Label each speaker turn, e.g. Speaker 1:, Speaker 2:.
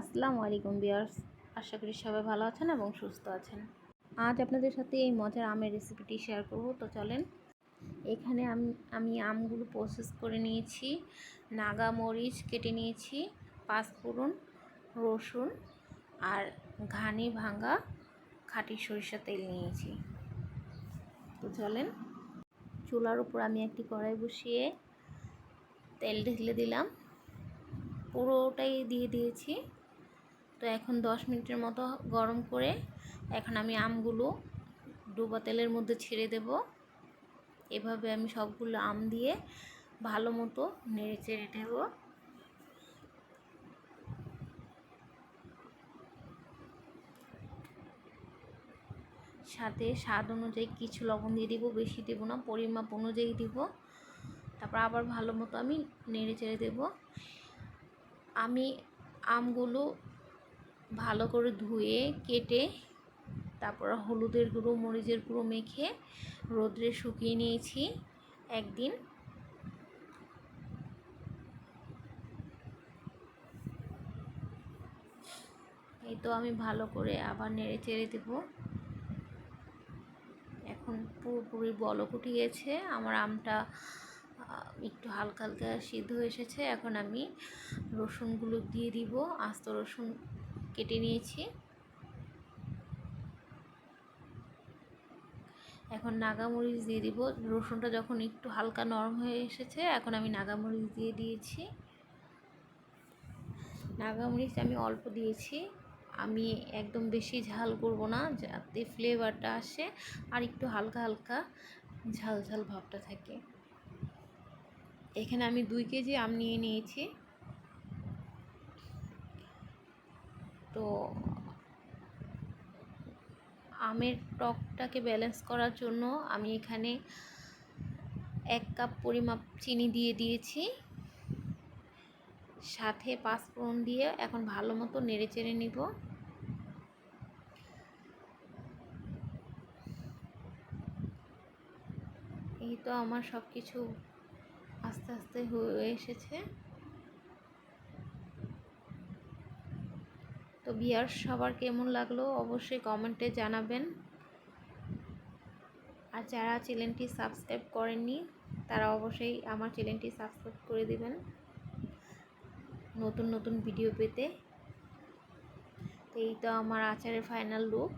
Speaker 1: আসসালামু আলাইকুম বিয়ার্স আশা করি সবাই ভালো আছেন এবং সুস্থ আছেন। আজ আপনাদের সাথে এই মজার আমের রেসিপিটি শেয়ার করব। তো চলেন, এখানে আমি আমি আমগুলো প্রসেস করে নিয়েছি। নাগা মরিচ কেটে নিয়েছি পাঁচফোড়ন রসুন আর ঘানি ভাঙা খাঁটি সরিষা তেল নিয়েছি। তো চলেন, চুলার উপর আমি একটি কড়াই বসিয়ে তেল ঢেলে দিলাম। পুরোটাই দিয়ে দিয়েছি। তো এখন দশ মিনিটের মতো গরম করে এখন আমি আমগুলো ডুবা তেলের মধ্যে ছেড়ে দেব। এভাবে আমি সবগুলো আম দিয়ে ভালো মতো নেড়ে চেড়ে দেব সাথে স্বাদ অনুযায়ী কিছু লবণ দিয়ে দিব, বেশি দেবো না, পরিমাপ অনুযায়ী দিব। তারপর আবার ভালো মতো আমি নেড়ে চেড়ে দেবো। আমি আমগুলো ভালো করে ধুয়ে, কেটে তারপর হলুদের গুঁড়ো, মরিচের গুঁড়ো মেখে রোদ্রে শুকিয়ে নিয়েছি একদিন। এই তো আমি ভালো করে আবার নেড়ে চেড়ে দেব। এখন পুরোপুরি বলক উঠে গেছে, আমার আমটা একটু হালকা হালকা সিদ্ধ এসেছে। এখন আমি রসুনগুলো দিয়ে দিব, আস্ত রসুন কেটে নিয়েছি। এখন নাগামরিচ দিয়ে দিব। রসুনটা যখন একটু হালকা নরম হয়ে এসেছে, এখন আমি নাগামরিচ দিয়ে দিয়েছি। নাগামরিচ আমি অল্প দিয়েছি। আমি একদম বেশি ঝাল করব না, যাতে ফ্লেভারটা আসে আর একটু হালকা হালকা ঝাল ঝাল ভাবটা থাকে। এখানে আমি দুই কেজি আম নিয়ে নিয়েছি। তো আমের টকটাকে ব্যালেন্স করার জন্য আমি এখানে এক কাপ পরিমাপ চিনি দিয়ে দিয়েছি। সাথে পাঁচফোড়ন দিয়ে এখন ভালো মতো নেড়ে চেড়ে নিব। এই তো আমার সব কিছু আস্তে আস্তে হয়ে এসেছে। তো বিয়ার সবার কেমন লাগল অবশ্যই কমেন্টে জানাবেন। আর যারা চ্যানেলটি সাবস্ক্রাইব করেননি, তারা অবশ্যই আমার চ্যানেলটি সাবস্ক্রাইব করে দিবেন। নতুন নতুন ভিডিও পেতে। এই তো আমার আচারের ফাইনাল লুক